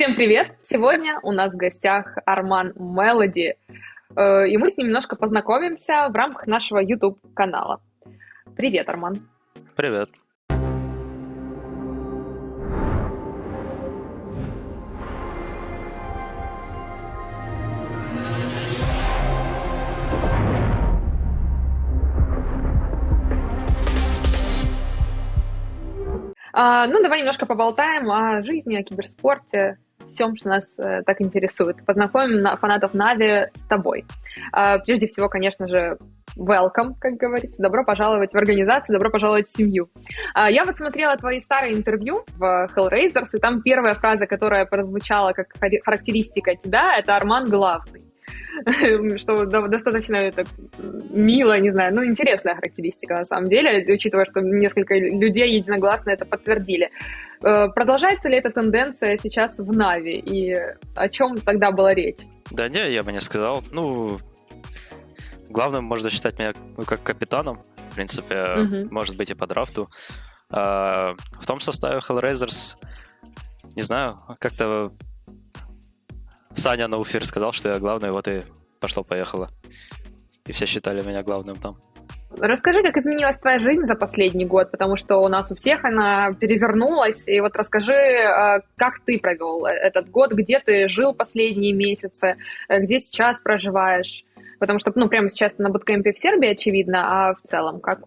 Всем привет! Сегодня у нас в гостях Арман Мелоди, э, и мы с ним немножко познакомимся в рамках нашего YouTube-канала. Привет, Арман! Привет! А, ну, давай немножко поболтаем о жизни, о киберспорте, всем, что нас э, так интересует. Познакомим на, фанатов Нави с тобой. А, прежде всего, конечно же, welcome, как говорится. Добро пожаловать в организацию, добро пожаловать в семью. А, я вот смотрела твои старые интервью в Hellraisers, и там первая фраза, которая прозвучала как характеристика тебя, это «Арман главный». что достаточно это мило, не знаю, ну, интересная характеристика на самом деле, учитывая, что несколько людей единогласно это подтвердили. Э, продолжается ли эта тенденция сейчас в Нави, и о чем тогда была речь? Да не, я бы не сказал. Ну, главным можно считать меня ну, как капитаном, в принципе, угу. может быть и по драфту. А, в том составе Hellraisers, не знаю, как-то Саня на уфир сказал, что я главный, вот и пошло-поехало. И все считали меня главным там. Расскажи, как изменилась твоя жизнь за последний год, потому что у нас у всех она перевернулась. И вот расскажи, э, как ты провел этот год, где ты жил последние месяцы, э, где сейчас проживаешь. Потому что, ну, прямо сейчас ты на буткемпе в Сербии, очевидно, а в целом, как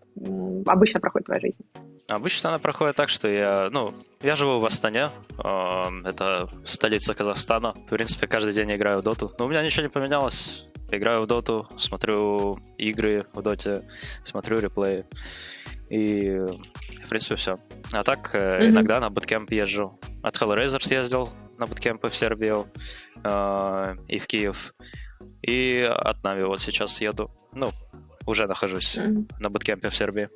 обычно проходит твоя жизнь? Обычно она проходит так, что я, ну, я живу в Астане, это столица Казахстана. В принципе, каждый день играю в доту. Но у меня ничего не поменялось. Играю в доту, смотрю игры в доте, смотрю реплеи. И, в принципе, все. А так, mm-hmm. иногда на буткемп езжу. От Hellraiser съездил на буткемпы в Сербию э, и в Киев. И от Нави вот сейчас еду. Ну, уже нахожусь mm-hmm. на буткемпе в Сербии.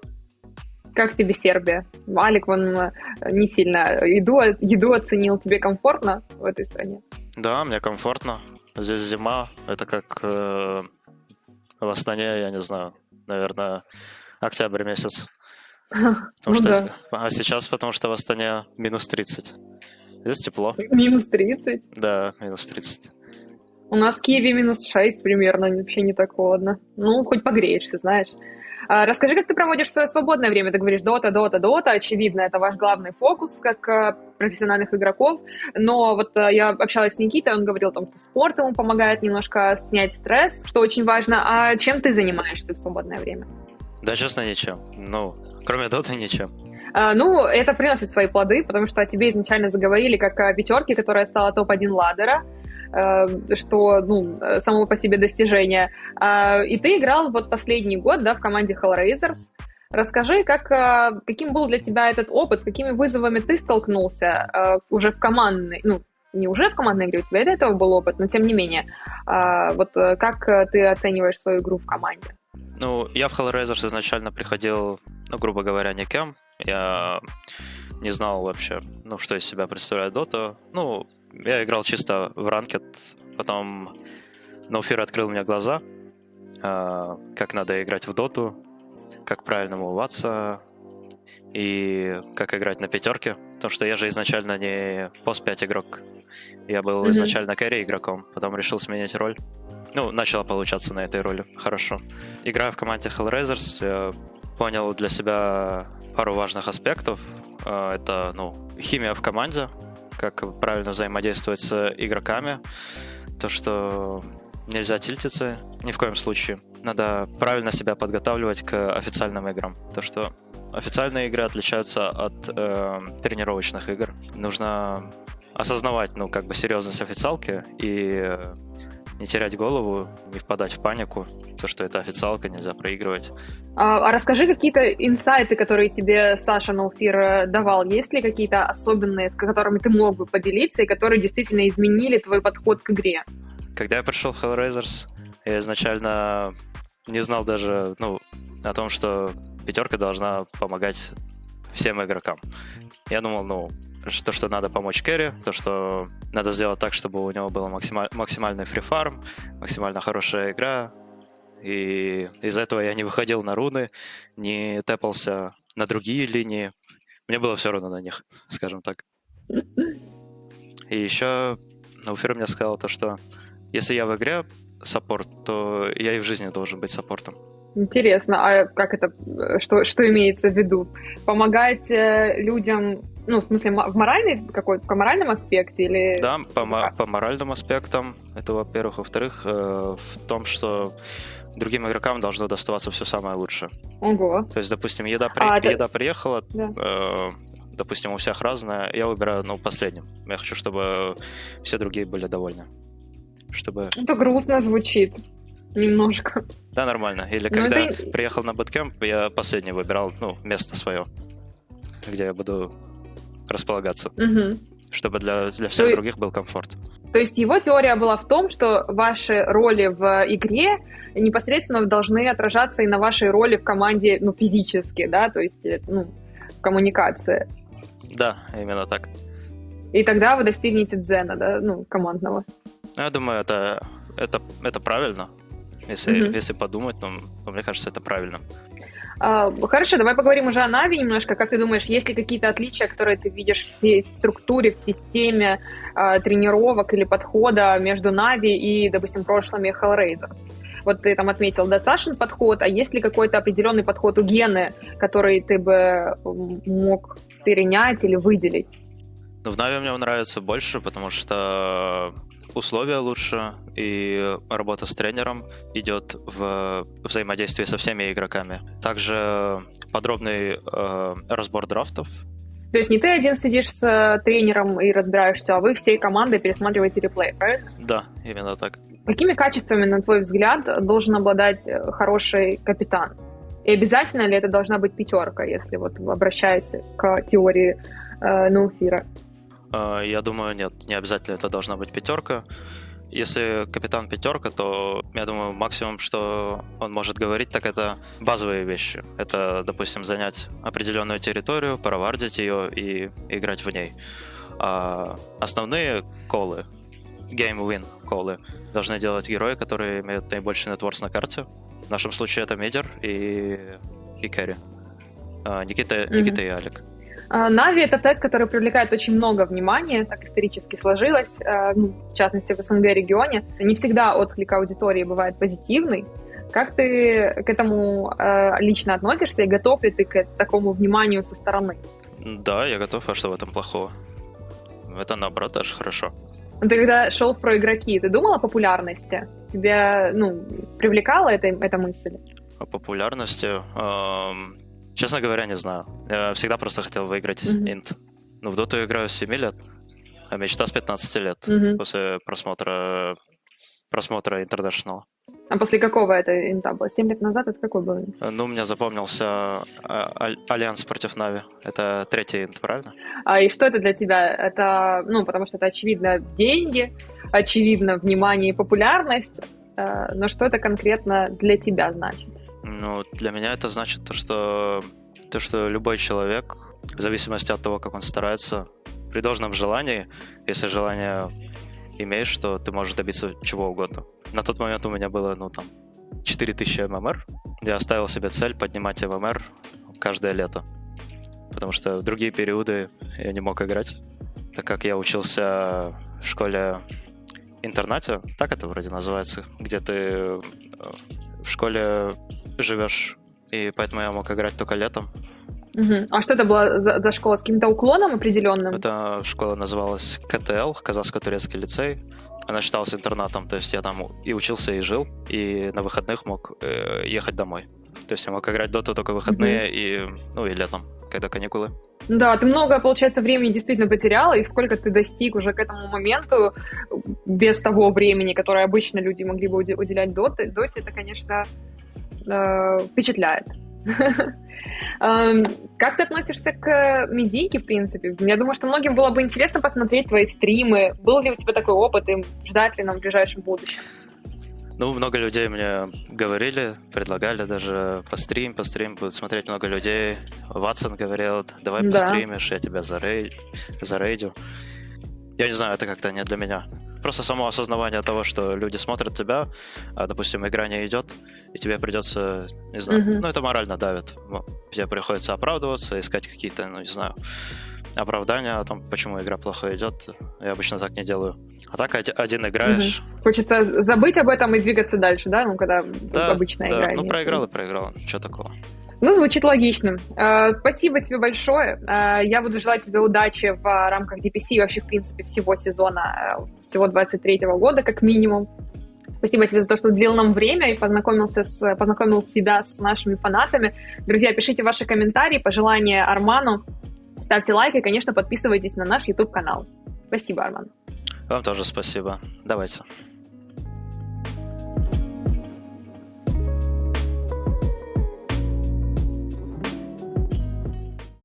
Как тебе Сербия? Алик, вон э, не сильно еду, еду оценил. Тебе комфортно в этой стране? Да, мне комфортно. Здесь зима. Это как э, в Астане, я не знаю, наверное, октябрь месяц. Потому ну что, да. А сейчас, потому что в Астане минус 30. Здесь тепло. Минус 30? Да, минус 30. У нас в Киеве минус 6 примерно, вообще не так холодно. Ну, хоть погреешься, знаешь. А, расскажи, как ты проводишь свое свободное время? Ты говоришь, дота, дота, дота. Очевидно, это ваш главный фокус как э, профессиональных игроков. Но вот э, я общалась с Никитой, он говорил о том, что спорт ему помогает немножко снять стресс, что очень важно. А чем ты занимаешься в свободное время? Да, честно, ничем. Ну, кроме доты, ничем. А, ну, это приносит свои плоды, потому что о тебе изначально заговорили как о пятерке, которая стала топ-1 ладера. Э, что, ну, само по себе достижение. А, и ты играл вот последний год, да, в команде Hellraisers. Расскажи, как, э, каким был для тебя этот опыт, с какими вызовами ты столкнулся э, уже в командной, ну, не уже в командной игре, у тебя и до этого был опыт, но тем не менее. А, вот как ты оцениваешь свою игру в команде? Ну, я в Hellraisers изначально приходил, ну, грубо говоря, никем. Я не знал вообще, ну, что из себя представляет Dota. Ну, я играл чисто в ранкет, потом Ноуфир открыл мне глаза, э, как надо играть в доту, как правильно умываться и как играть на пятерке. Потому что я же изначально не пост 5 игрок. Я был mm-hmm. изначально кэрри игроком, потом решил сменить роль. Ну, начало получаться на этой роли. Хорошо. Играя в команде Hellraisers, я понял для себя пару важных аспектов. Э, это, ну, химия в команде, как правильно взаимодействовать с игроками, то, что нельзя тильтиться ни в коем случае. Надо правильно себя подготавливать к официальным играм. То, что официальные игры отличаются от э, тренировочных игр. Нужно осознавать, ну, как бы серьезность официалки и не терять голову, не впадать в панику, то, что это официалка, нельзя проигрывать. А, а расскажи какие-то инсайты, которые тебе Саша Науфир э, давал. Есть ли какие-то особенные, с которыми ты мог бы поделиться, и которые действительно изменили твой подход к игре? Когда я пришел в Hellraisers, я изначально не знал даже ну, о том, что пятерка должна помогать всем игрокам. Я думал, ну, то, что надо помочь Керри, то, что надо сделать так, чтобы у него был максималь, максимальный фрифарм, максимально хорошая игра. И из-за этого я не выходил на руны, не тэпался на другие линии. Мне было все равно на них, скажем так. И еще Науфир мне сказал то, что если я в игре саппорт, то я и в жизни должен быть саппортом. Интересно, а как это, что, что имеется в виду? Помогать людям, ну, в смысле, в моральной какой по моральном аспекте или... Да, по, по моральным аспектам, это во-первых. Во-вторых, э, в том, что другим игрокам должно доставаться все самое лучшее. Ого. То есть, допустим, еда, при... а, еда приехала, да. э, допустим, у всех разная, я выбираю, ну, последним. Я хочу, чтобы все другие были довольны. Чтобы... Это грустно звучит. Немножко. Да, нормально. Или ну, когда это... приехал на буткемп, я последний выбирал, ну, место свое, где я буду располагаться. Угу. Чтобы для, для всех То... других был комфорт. То есть его теория была в том, что ваши роли в игре непосредственно должны отражаться и на вашей роли в команде, ну, физически, да, то есть, э, ну, коммуникация. Да, именно так. И тогда вы достигнете дзена, да, ну, командного. Я думаю, это, это, это правильно. Если, mm-hmm. если подумать, то, то мне кажется, это правильно. А, хорошо, давай поговорим уже о Нави немножко. Как ты думаешь, есть ли какие-то отличия, которые ты видишь в, структуре, в системе э, тренировок или подхода между Нави и, допустим, прошлыми Hellraisers? Вот ты там отметил, да, Сашин подход, а есть ли какой-то определенный подход у Гены, который ты бы мог перенять или выделить? Ну, в Нави мне нравится больше, потому что условия лучше, и работа с тренером идет в взаимодействии со всеми игроками. Также подробный э, разбор драфтов. То есть не ты один сидишь с э, тренером и разбираешься, а вы всей командой пересматриваете реплей, правильно? Да, именно так. Какими качествами, на твой взгляд, должен обладать э, хороший капитан? И обязательно ли это должна быть пятерка, если вот обращаясь к теории э, Ноуфира? А, я думаю, нет, не обязательно это должна быть пятерка. Если капитан пятерка, то я думаю, максимум, что он может говорить, так это базовые вещи. Это, допустим, занять определенную территорию, провардить ее и играть в ней. А основные колы, game win колы, должны делать герои, которые имеют наибольший нетворс на карте. В нашем случае это Медер и, и Кэрри. А, Никита, mm-hmm. Никита и Алик. А, Нави — это тег, который привлекает очень много внимания, так исторически сложилось, а, ну, в частности, в СНГ-регионе. Не всегда отклик аудитории бывает позитивный. Как ты к этому а, лично относишься и готов ли ты к такому вниманию со стороны? Да, я готов, а что в этом плохого? Это, наоборот, даже хорошо. Ты когда шел в проигроки, ты думал о популярности? Тебя, ну, привлекала эта, эта мысль? О популярности? Эм Честно говоря, не знаю. Я всегда просто хотел выиграть mm-hmm. инт. Ну, в доту играю с 7 лет, а мечта с 15 лет mm-hmm. после просмотра просмотра International. А после какого это инта было? 7 лет назад это какой был? Ну, мне запомнился а, Альянс против Нави. Это третий инт, правильно? А и что это для тебя? Это, ну, потому что это очевидно деньги, очевидно внимание и популярность, э, но что это конкретно для тебя значит? Ну, для меня это значит то, что то, что любой человек, в зависимости от того, как он старается, при должном желании, если желание имеешь, то ты можешь добиться чего угодно. На тот момент у меня было, ну, там, 4000 ММР. Я ставил себе цель поднимать ММР каждое лето. Потому что в другие периоды я не мог играть, так как я учился в школе интернате, так это вроде называется, где ты э, в школе живешь, и поэтому я мог играть только летом. Угу. А что это была за, за школа с каким-то уклоном определенным? Эта школа называлась КТЛ, Казахско-турецкий лицей. Она считалась интернатом, то есть я там и учился, и жил, и на выходных мог э, ехать домой. То есть я мог играть доту только выходные угу. и, ну, и летом, когда каникулы. Да, ты много, получается, времени действительно потерял, и сколько ты достиг уже к этому моменту без того времени, которое обычно люди могли бы уделять доте, доте это, конечно, э, впечатляет. Эм, как ты относишься к медийке, в принципе? Я думаю, что многим было бы интересно посмотреть твои стримы. Был ли у тебя такой опыт, и ждать ли нам в ближайшем будущем? Ну, много людей мне говорили, предлагали даже пострим, пострим, будут смотреть много людей. Ватсон говорил, давай да. постримишь, я тебя зарей... зарейдю. Я не знаю, это как-то не для меня. просто само осознавание того, что люди смотрят тебя, а, допустим, игра не идет, и тебе придется, не знаю, Мгм. ну это морально давит. Тебе приходится оправдываться, искать какие-то, ну не знаю, оправдания о том, почему игра плохо идет. Я обычно так не делаю. А так оди- один играешь, Хочется забыть об этом и двигаться дальше, да? Ну, когда да, обычная да, игра. ну проиграл и проиграл, что такого. Ну, звучит логично. Э, Спасибо тебе большое. Э, Я буду желать тебе удачи в э, рамках DPC и вообще, в принципе, всего сезона, всего 23 года, как минимум. Спасибо тебе за то, что уделил нам время и познакомился с, познакомил себя с нашими фанатами. Друзья, пишите ваши комментарии, пожелания Арману, ставьте лайк и, конечно, подписывайтесь на наш YouTube-канал. Спасибо, Арман. Вам тоже спасибо. Давайте.